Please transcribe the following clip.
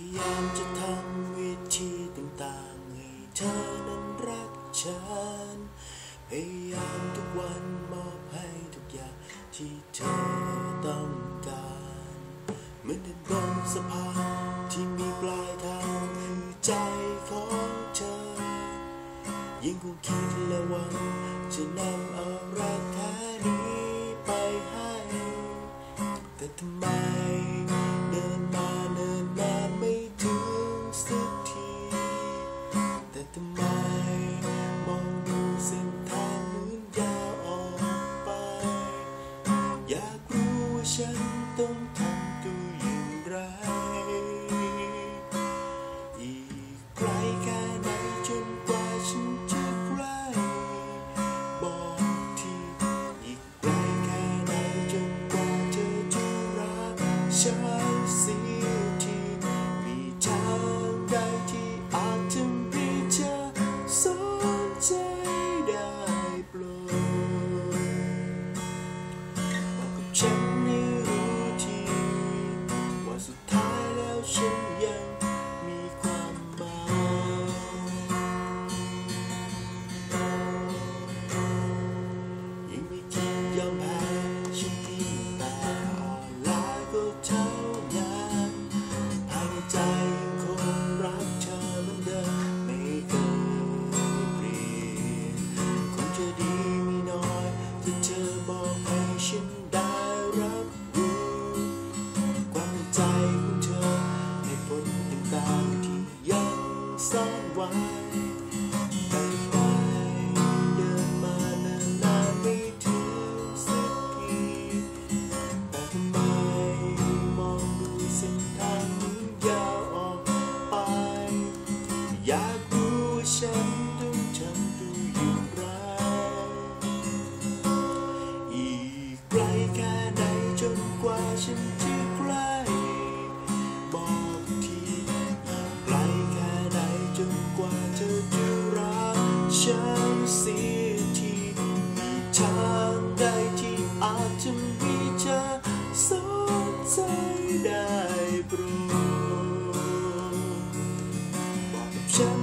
ายามจะทำวิธีต่างๆให้เธอนั้นรักฉัน พยายามทุกวันมอบให้ทุกอย่างที่เธอต้องการเหมือนเดินบนสะพานที่มีปลายทางคือใจของเธอ ยิ่งคงคิดและหวังจะนำเอารักเธอ ฉันสิที่มีทางใดที่อาจทำให้เธอสนใจได้โปรดบอกกับฉันให้รู้ทีว่าสุดท้ายแล้วฉัน Còn ฉันเสียทีทางใดที่อาจจะมีเธอสนใจได้โปรดบอกกับฉัน